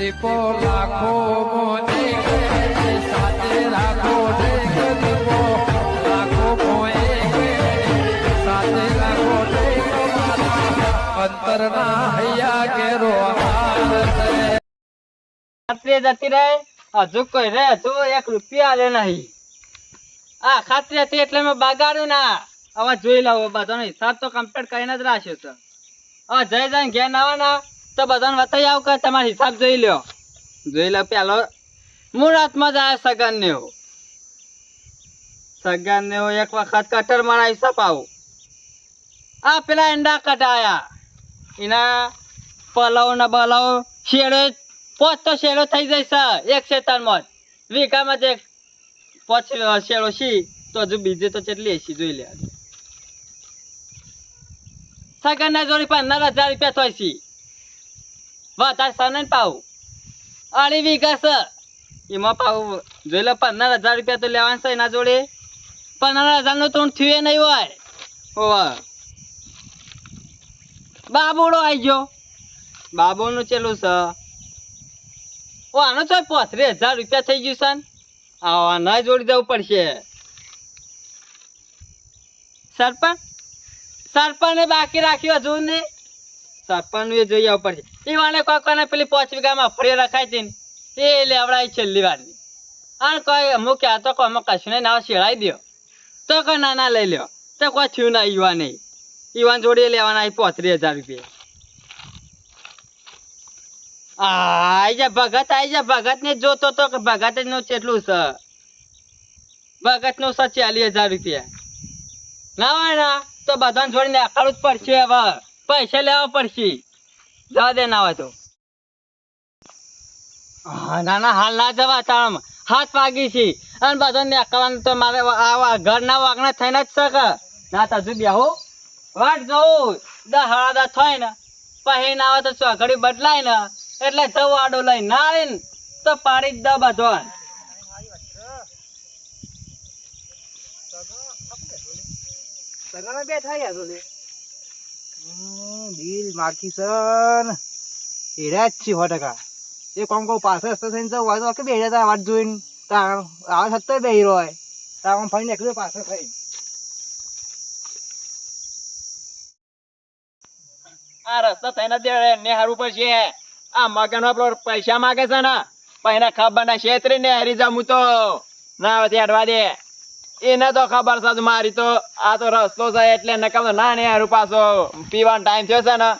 દીપો કોઈ રે હજુ એક રૂપિયા લે નહીં. આ ખાતરી હતી એટલે મેં બગાડ્યું ના હવે જોઈ લઉં બધાનો હિસાબ તો કમ્પ્લીટ કરીને જ રાખ્યો છે. હવે જઈ જઈને ઘેર ના આવે ને તો બધાને બતાવી આવું કે તમારો હિસાબ જોઈ લ્યો. જોઈ લો પેલો. મુહૂર્તમાં જ આવ્યો સગન ને સગન ને એક વખત કટર મારા હિસાબ આવું. આ પેલા એંડા કઢાયા. એના પલાવ ને બલાવ શેડો પોચ તો શેડો થઈ જશે એક શેતાનમાં જ. વીઘામાં એક. પોચ શેડો સી તો હજુ બીજે તો કેટલી હશે, જોઈ લે. સગન ના જોડી પંદર હજાર રૂપિયા થાય છે વધારે સને પાવ અઢી વીઘા એમાં પાઉ જોઈ લો, પંદર હજાર રૂપિયા તો લેવાના છે એના જોડે. પંદર હજારનું તો થયું નહીં હોય. હોવા બાબુડો આવી ગયો. બાબુનું ચેલું છે? ઓ, આનો તો પોત્રીસ હજાર રૂપિયા થઈ ગયું છે આના જોડી દેવું પડશે. સરપંચ સરપંચ બાકી રાખ્યું હજુ ને. સરપંચનું એ જોઈ આવવું પડશે. એ વાને કોઈ કોને પેલી પાંચ વીઘામાં ફરી રખાય છે એ લેવડાય છેલ્લી વારની અને કોઈ અમુક તો કોઈ કશું નહીં ના શેળાઈ દો તો કોઈ નાના લઈ લ્યો. તો કોઈ થયું ના નહીં. ઈવાન જોડે લેવાના એ પોત્રીસ હજાર રૂપિયા. આઈ જા ભગત, આઈ જા ભગત જોતો તો કે ભગતનું કેટલું છે ભગતનું છે ચાલીસ હજાર રૂપિયા. ના હોય ના, તો બધાને જોડીને આકારું જ પડશે હવે. પૈસા લેવા પડશે. જવા દે ના ના જવા તામ હાથ વાગી છે. અને વાગણા થઈને વાટ જોઉં. દસ હળા થાય ને. પછી ના તો ચોઘડી બદલાય ને? એટલે જવું આડો લઈ ના આવે ને, તો પાડી જ દે બધો બેઠા બિલ માર્કિસન સન. હેરા જ છે સો ટકા. એ કોમ કહું પાછળ રસ્તો થઈને જવું હોય તો કે બેહ્યા તા વાત જોઈને. તાર આવે સત્તર બેહી રહ્યો હોય. તાર આમ ફરી નીકળ્યો પાછળ થઈ આ રસ્તો થઈને દે ને હારું પડશે. આ મગન આપણો પૈસા માગે છે ને. પૈના ખબર ના છેતરી ને હરી હું તો. ના હવે ત્યાં દે. એને તો ખબર છે મારી તો આ તો રસ્તો છે એટલે નકમ તો ના નહીં પાછો પીવાનો ટાઈમ થયો છે ને.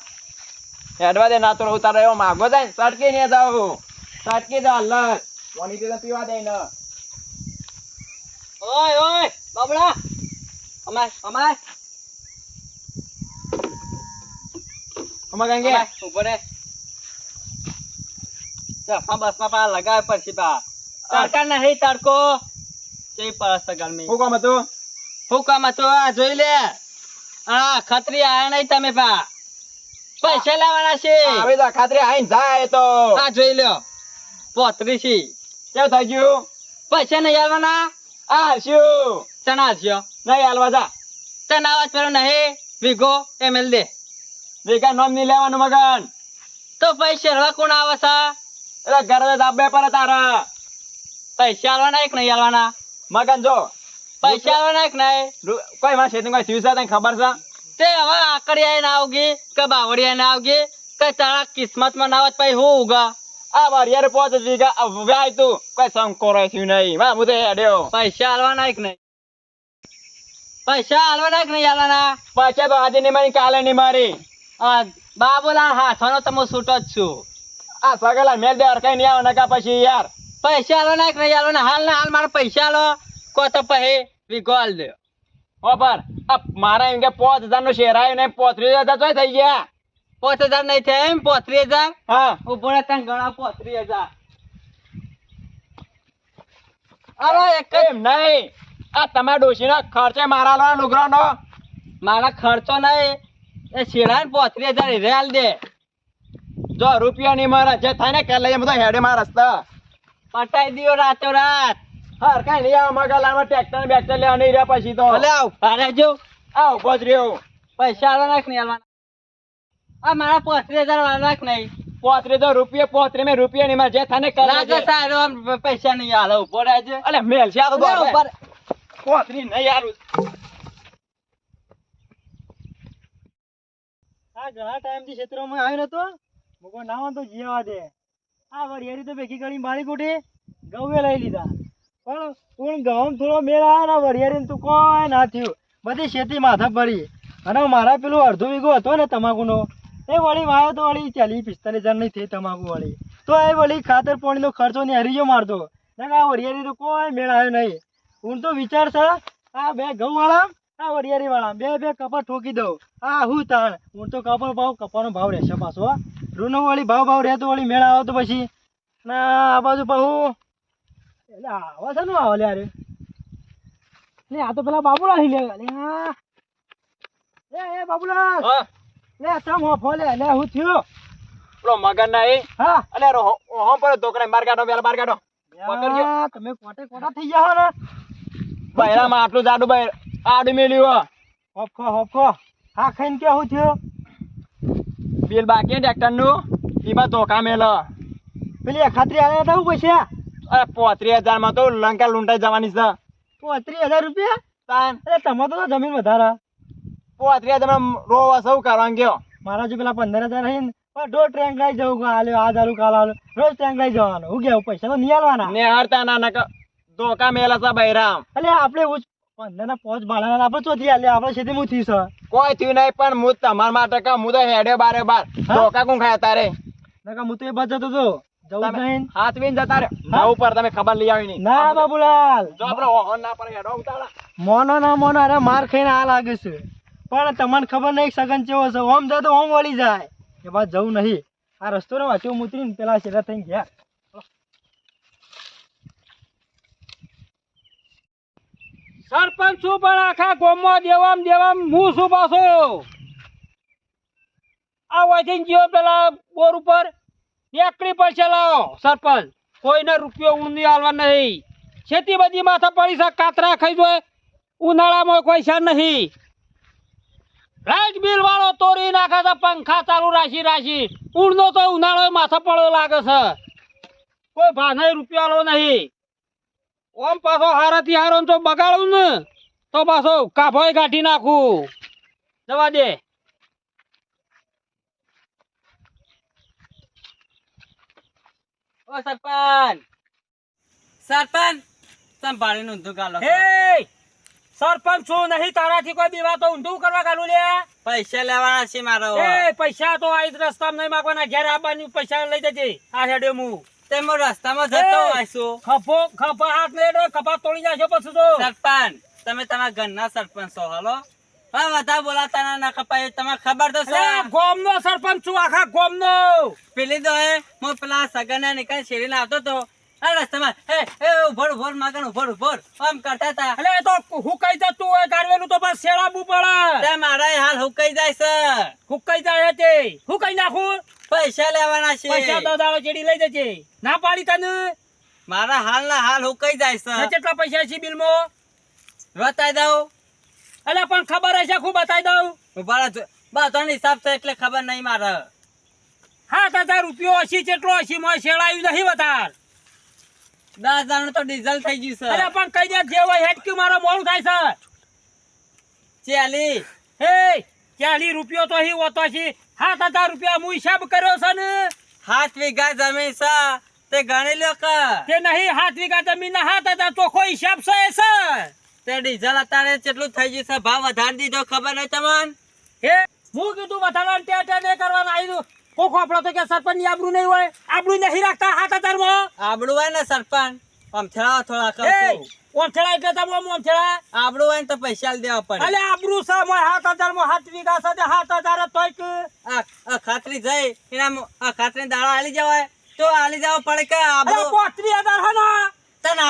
હેડવા દે ના તો ઉતાર એવો માગો જાય સટકી ને જાવ સટકી દો અલ્લર પાણી પીવા પીવા દે ને. ઓય ઓય બાબડા. અમાય અમાય અમાય ગંગે ઊભો રે. બસમાં પા લગાવે પછી પા તડકા નહીં તડકો. તે પરસ ગરમી હું કામ હતું? હુકમ હતો? આ જોઈ લે. આ ખત્રી આયા નહીં તમે પા. પૈસા લાવવાના છે. હવે તો ખાતરી આઈને જાય તો. આ જોઈ લ્યો. પોત્રીસી. કેવું થઈ ગયું? પૈસા નહીં આલવાના? આ હરસ્યું ચણા હસ્યો નહીં હાલવા જા. ચણા વાત પેલો નહીં? વીઘો એમએલ દે. વેગા નોમ નહીં લેવાનું મગન. તો પૈસા રવા કોણ આવે છે એટલે ઘરે દાબે પર તારા. પૈસા આલવાના એક નહીં આવવાના મગન જો. પૈસા નાખ ના કોઈ માં છે કોઈ થયું છે તને ખબર છે? તે હવે આકડિયા ના આવગી કે બાવડિયા ના આવગી કે તારા કિસ્મતમાં ના આવત પછી હું ઉગા? આ મારી યાર પોચ વીઘા વ્યાય તું. કોઈ સંકોરો થયું નહીં. વા હું તો હેડ્યો પૈસા હાલવા એક નહીં. પૈસા હાલવા એક નહીં આલવાના પૈસા તો આજે નહીં મારી કાલે નહીં મારી. આ બાબુલા હાથોનો તમે છૂટો જ છું. આ સગલા મેલ દે કઈ નહીં આવે નકા પછી યાર. પૈસા આલો એક નહીં આલવાના હાલ ના હાલ મારા પૈસા આલો. કો તો પછી વિગોલ દે. ઓપર આ મારા એમ કે પાંચ હજાર નો શેર આવ્યો ને પોત્રીસ હજાર તો થઈ ગયા. પાંચ હજાર નહીં થયા એમ પોત્રીસ હજાર? હા. ઊભો ને ત્યાં ગણા પોત્રીસ હજાર. અરે એક એમ નહીં. આ તમારા ડોશીના ખર્ચે મારા લો લુગરાનો મારા ખર્ચો નહીં. એ શેરા ને પોત્રીસ હજાર રેલ દે. જો રૂપિયા ની મારા જે થાય ને કે લઈએ બધા હેડે મારા રસ્તા. પટાઈ દિયો રાતો રાત હા કઈ નહીં આવા મગા ટ્રેક્ટર બેક્ટર લેવા નહીં રહ્યા પછી તો. ભલે આવ ભારે જો. આવ ઊભો જ રહ્યો. પૈસા આલવાના નાખ નહીં આ મારા પોત્રીસ હજાર આલવાના નાખ નહીં પોત્રી તો રૂપિયા પોત્રી મેં રૂપિયા નહીં મારે જે થાને કરા ના છે. સારો આમ પૈસા નહીં હાલો ઊભો રહેજે. અલે મેલ છે આ તો પોત્રી નહીં હારું. આ ઘણા ટાઈમથી ક્ષેત્રમાં આવ્યો નતો મુકો ના તો જીવા દે. આ વરિયારી તો ભેગી કરી મારી કોઠે ગવે લઈ લીધા. પણ તું ઘઉં થોડો મેળ આવે ને વરિયારી તું કોઈ ના થયું. બધી શેતી માથા પડી. અને મારા પેલું અડધો વીઘો હતો ને તમાકુનો, એ વળી વાયો તો વળી ચાલી પિસ્તાલીસ હજાર નહીં થઈ તમાકુ વળી. તો એ વળી ખાતર પાણીનો ખર્ચો ને હરીજો મારતો. ને આ વરિયારી તો કોઈ મેળ આવ્યો નહીં. હું તો વિચાર છે, આ બે ઘઉં વાળા આ વરિયારી વાળા બે બે કપા ઠોકી દઉં. આ હું તાણ. હું તો કપા ભાવ કપાનો ભાવ રહેશે પાછો. રૂનો વળી ભાવ ભાવ રહેતો વળી મેળા આવતો પછી ના આ બાજુ પાછું એટલે આવા છે આવે લે અરે લે આ તો પેલા બાબુલા લે લે એ બાબુલા. લે તમ હો ફોલે લે હું થયો. પેલો મગન ના એ? હા. અલે હો પર દોકરા માર કાઢો પેલા માર કાઢો. પકડજો. તમે કોટે કોટા થઈ જાવ ને? બૈરામાં આટલું જાડું બૈર આડું મેલ્યું હો. હોપખો હોપખો. હા ખાઈને કે હું થયું? બિલ બાકી ટ્રેક્ટરનું એમાં ધોકા મેલ. પેલી આ હજાર આવ્યા હતા પૈસા અરે પોત્રીસ હજારમાં તો લંકા લૂંટાઈ જવાની છે. પોત્રીસ હજાર રૂપિયા? તાન. અરે તમારે તો જમીન વધારે. પોત્રીસ હજાર રો રોવા સૌ કરવાનું ગયો. મારા જો પેલા પંદર હજાર હે ને પણ રોજ ટ્રેન લઈ જવું હાલ્યો આ દારૂ કાલ હાલે રોજ ટ્રેન લઈ જવાનું. હું કેવું? પૈસા તો નહીં આલવાના? ને હરતા ના નક ધોકા મેલા છે બૈરામ. એટલે આપણે ઉચ પંદર પોચ ભાડા ચોથી હું કોઈ થયું નહીં પણ હું તમારા માટે કહું હું તો હેડે બારે બાર? ધોકા કોણ ખાયા તારે? નકા હું તો એ બાજુ જતો જવું નહીં. હાથ વીન જતા રે ના ઉપર તમે ખબર લઈ આવી નહીં. ના બાબુલાલ. જો આપણે ઓહન ના પર હેડો ઉતાળા મોનો ના મોનો અરે માર ખાઈને આ લાગે છે. પણ તમને ખબર નહીં સગન ચેવો છે. ઓમ જાય તો ઓમ વળી જાય. એ બાદ જવું નહીં. આ રસ્તો ને વાંચો ઉતરીને પેલા છેલ્લા થઈ ગયા. સરપંચ શું પણ આખા ગોમમાં દેવામ દેવામ હું શું પાછો? આ વાંચીને ગયો પેલા બોર ઉપર. એકડી પડશે લાવો, સરપંચ. કોઈને રૂપિયો ઊંધી હાલવા નહીં. ખેતી બધી માથા પડી છે, કાતરા ખાઈ જોઈએ ઉનાળામાં છે નહીં. રાજ બિલ વાળો તોડી નાખે છે, પંખા ચાલુ રાખી રાખી. ઊંડનો તો ઉનાળો માથા પડ્યો લાગે છે. કોઈ ભાને રૂપિયો આલો નહીં. ઓમ પાછો હારાથી હારો તો બગાડું ને. તો પાછો કાફોય કાઢી નાખું. જવા દે. ઓ સરપંચ. સરપંચ હે! છું નહીં તારાથી કોઈ બી વાતો ઊંધું કરવા ગાલું લે. પૈસા લેવાના છે મારો. એ પૈસા તો આ જ રસ્તામાં નહીં માગવાના. ઘેર આવવાની પૈસા લઈ જજે. આ હેડે હું તે રસ્તામાં જતો એ! ખફો ખફા હાથ ને ખપા તોડી જાશો પછી તો સરપંચ તમે તમારા ઘરના સરપંચ છો હાલો? હા વધારે બોલાતા ના ના કપાય તમને ખબર તો છે. ગોમનો સરપંચ છું આખા ગોમનો. પેલી તો હે હું પેલા સગન નીકળી શેરી લાવતો તો. રસ્તામાં એ ઉભર ઉભર માગણ ઉભર ઉભર આમ કરતા હતા. એટલે એ તો હુકાઈ જતું હોય ગારવેલું તો બસ શેળાવું પડે. તે મારા હાલ હુકાઈ જાય છે. હુકાઈ જાય તે. હુકાઈ નાખું? પૈસા લેવાના પૈસા છે દસ દાડો ચેડી લઈ જજે. ના પાડી તને? મારા હાલ ના હાલ હુકાઈ જાય ને છે કેટલા પૈસા છે બિલમાં? બતાવી દઉં. એટલે પણ ખબર હશે ખૂબ બતાવી દઉં. ઊભા. બધાનો હિસાબ છે એટલે ખબર નહીં મારે. સાત તાર રૂપિયો હશે કેટલો હશે મોય શેળાયું નહીં વધાર. દસ હજાર તો ડીઝલ થઈ ગયું અરે પણ કઈ દે જે હોય હેટક્યું મારો મોડું થાય છે. ચાલી. છે હે ચાલી રૂપિયો તો અહીં હોતો છે સાત હજાર રૂપિયા હું હિસાબ કર્યો છે ને? સાત વીઘા જમીન છે. તે ગણી લ્યો કે. તે નહીં સાત વીઘા જમીન ના સાત હજાર ચોખ્ખો હિસાબ છે એ તે ડીઝલ અત્યારે કેટલું થઈ ગયું છે ભાવ વધારી દીધો ખબર નહીં તમને? હે હું કીધું વધારવાનું ત્યાં ત્યાં નહીં કરવાનું. આવી દઉં કોક આપણો તો કે સરપંચની નહીં હોય. આબડું નહીં રાખતા સાત હજારમાં આબડું હોય ને સરપંચ. આમ થોડા થોડા છું ઓમથેડા એટલે તમે ઓમ ઓમથેડા હોય તો પૈસા દેવા પડે. અલે આબરૂ છે મોય હાથ હજારમાં સાત વીઘા છે તે સાત હજાર તોય કે. આ આ ખાતરી જઈ એના આ ખાતરી દાડા આલી જવાય. તો આલી જવા પડે કે પોત્રી હજાર હે ના? તને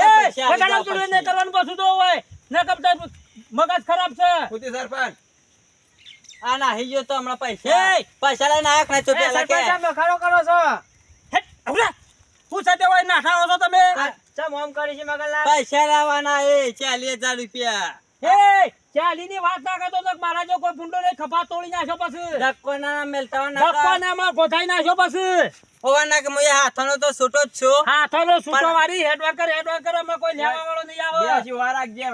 તો પૈસા આલી જવા તું નહીં કરવાનું પાછું તો હોય. ને કમ મગજ ખરાબ છે. ખુદી સરપંચ. આ નાહી ગયો તો હમણાં પૈસા. પૈસા લઈને આયા કે તો પેલા કે? કરો છો. હેટ, હોય નાઠા છો તમે. ચમ ઓમ કરી છે મગનલાલ પૈસા લાવવાના એ ચાલીસ હજાર રૂપિયા. એ ચાલીની વાત ના કરતો તો મારા જો કોઈ ભૂંડો નહીં ખભા તોડી નાખ્યો પછી. ધક્કો ના મેલતા હોય ના ધક્કાને ગોઠાઈ નાખ્યો પછી. હોવા કે હું એ તો છૂટો જ છું. હાથોનો સૂટો વાળી હેડવર્કર હેડવર્કર એમાં કોઈ લેવા વાળો નહીં આવે. બેસી વાર રાખજે,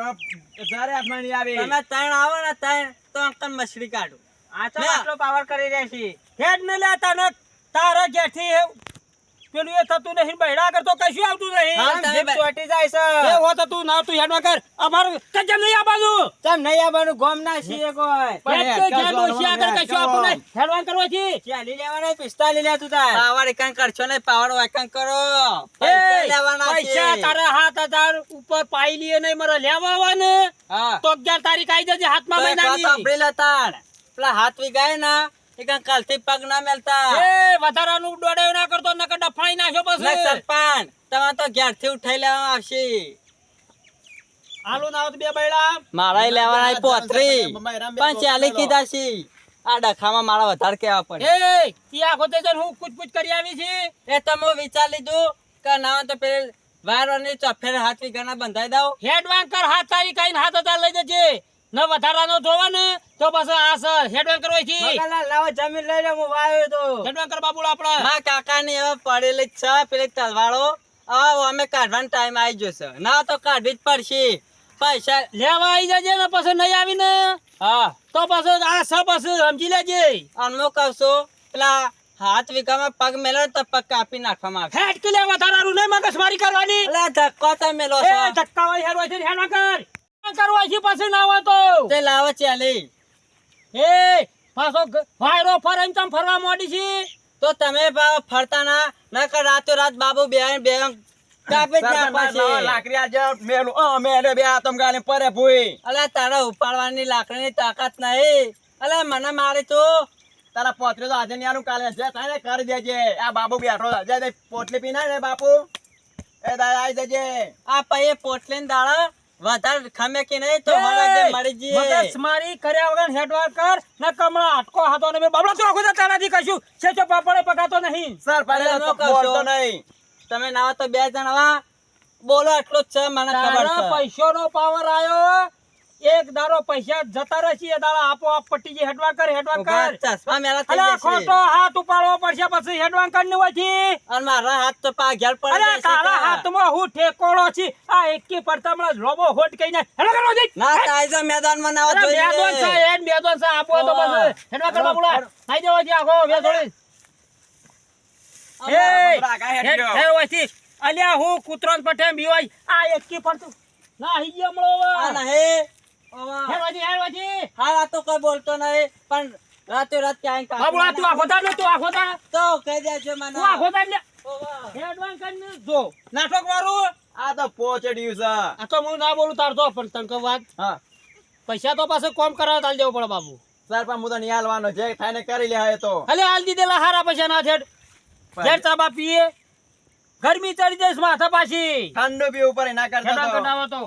જ્યારે હાથમાં નહીં આવે. તમે ત્રણ આવો ને ત્રણ તો અંકલ કાઢું. આ તો આટલો પાવર કરી રહ્યા છે હેડ ને લે તને તારા એ પેલું એ થતું નહીં બહેડા કરતો કશું આવતું નહીં. હા, આમ તમે જીભ બે- ચોંટી જાય છે. એ હોત તું ના તું હેડવા કર. અમારું કજમ નહીં આવવાનું? તમ નહીં આવવાનું? ગોમ ના છીએ કોઈ. પણ તો ચાલ, ઘેર આગળ કશું આવતું નહીં. હેડવાન કરવાથી ચાલી લેવાના? પિસ્તાલી લે તું તાર. પાવર એકન કરશો નહીં પાવર એકન કરો. પૈસા લેવાના પૈસા તારા હાથ હજાર ઉપર પાઈ લીએ નહીં મારે લેવા આવવાને. તો અગિયાર તારીખ આવી જજે હાથમાં મહિનાની સાંભળી લે તાર. પેલા હાથ વિગાય ના એકન કાલથી પગ ના મેલતા. એ વધારાનું દોડાયું ના કરતો નકર ડફાઈ નાખ્યો પછી. સરપંચ તમે તો ઘેરથી ઉઠાઈ લેવા આવશે. આલુ ના બે બૈડા. મારા લેવાના પોત્રી. પણ ચાલી કીધા છે. આ ડખામાં મારા વધારે કેવા પડે. એ તી આખો તે હું કુછ કરી આવી છે. એ તમે વિચાર લીધું કે ના તો પેલ વાયરની ચોફેર હાથ વિગાના બંધાઈ દઉં. હેડવાંકર હાથ તારી કઈ હાથ હતા લઈ જજે. ન વધારાનો જોવા ને તો બસ આ સર હેડવાંકર હોય છે. લાવો જમીન લઈ લે હું વાયો તો. હેડવાંકર આપણે. આપડા કાકા કાકાની હવે પડેલી છે પેલી તલવાળો આવો અમે કાઢવાનો ટાઈમ આવી જશે ના તો કાઢવી જ પડશે. પૈસા લેવા આવી જજે ને પછી નહીં આવી ને હા. તો પછી આ સ પછી સમજી લેજે. અનમો હું કહું પેલા હાથ વીઘામાં પગ મેલો તો પગ કાપી નાખવામાં આવે હેડ કે લેવા વધારાનું નહીં મગજમારી કરવાની. એટલે ધક્કો તો મેલો એ ધક્કા હોય હેડ છે હેડવાંકર હેડવાંકર છે પછી ના હોય તો. તે લાવો ચાલી એ પાછો વાયરો ફરે એમ ચમ ફરવા મોડી છે? તો તમે ફરતા ના નકર રાતો રાત બાબુ બે બે કાપી લાકડી આજે મેલું. અ મેલે બે આતમ ગાલે પરે ભૂઈ. અલે તારા ઉપાડવાની લાકડીની તાકાત નહીં. અલે મને મારે તું. તારા પોતરી તો આજે ન્યાનું કાલે જે થાય કરી દેજે. આ બાબુ બેઠો છે. જે તે પોટલી પીના ને બાપુ? એ દાદા આવી જજે. આ પૈયે પોટલીન દાડા વધારે ખમે કે નહીં? તો જઈએ મગજમારી કર્યા વગર હેડવાર કર ન કમળા આટકો હાથો ને બાબલા તો આખું તારાથી કશું છે ચો પાપડે પકાતો નહીં. સર પહેલા તો બોલતો નહીં. તમે નાવા તો બે જણવા બોલો એટલું જ છે મને ખબર છે. પૈસો નો પાવર આયો. એક દારો પૈસા જતા રહેશે એ દાડા આપોઆપ પટ્ટી હેડવા કર હેડવા કર. ચશ્મા મેલા થઈ જશે. ખોટો હાથ ઉપાડવો પડશે પછી હેડવા કરની હોયથી અને મારા હાથ તો પા ઘેર પડી અરે જશે તારા તો. હાથમાં હું ઠેકોળો છી. આ એકી પડતા હમણાં લોબો હોટ કઈને હેડવા કરો જઈ. ના તાઈ મેદાનમાં ના અરે આવત મેદોન છે જોઈએ એન મેદોન છે આપો તો બસ હેડવા કરવા બોલા. થઈ જવો જી આખો બે થોડી એ હેડ હેડ ગયો. અલ્યા હું કૂતરોન પઠે બીવાય. આ એકી પડતું ના હી ગયો મળો આ નહીં. ઓવા. હેડ હોયથી હેડ હોયથી હાલ આ તો કોઈ બોલતો નહીં પણ રાતે રાત ક્યાંય કાપી બાબુલા તું આખો તાર તું આખો તાર તો કહી દેજો મને. તું આખો તાર લે હેડવાન કરીને જો. નાટક વાળું? આ તો પોચડ્યું છે આ તો હું ના બોલું તાર તો પણ તને વાત. હા. પૈસા તો પાસે કોમ કરાવ તાલ દેવો પડે બાબુ. સર પણ હું તો નહીં હાલવાનો. જે થાય ને કરી લે તો. અલે હાલ દીધેલા હારા પૈસા ના છેડ. છેડ ચાબા પીએ. ગરમી ચડી જઈશ માથા પાછી. ઠંડુ બી ઉપર ના કરતા તો.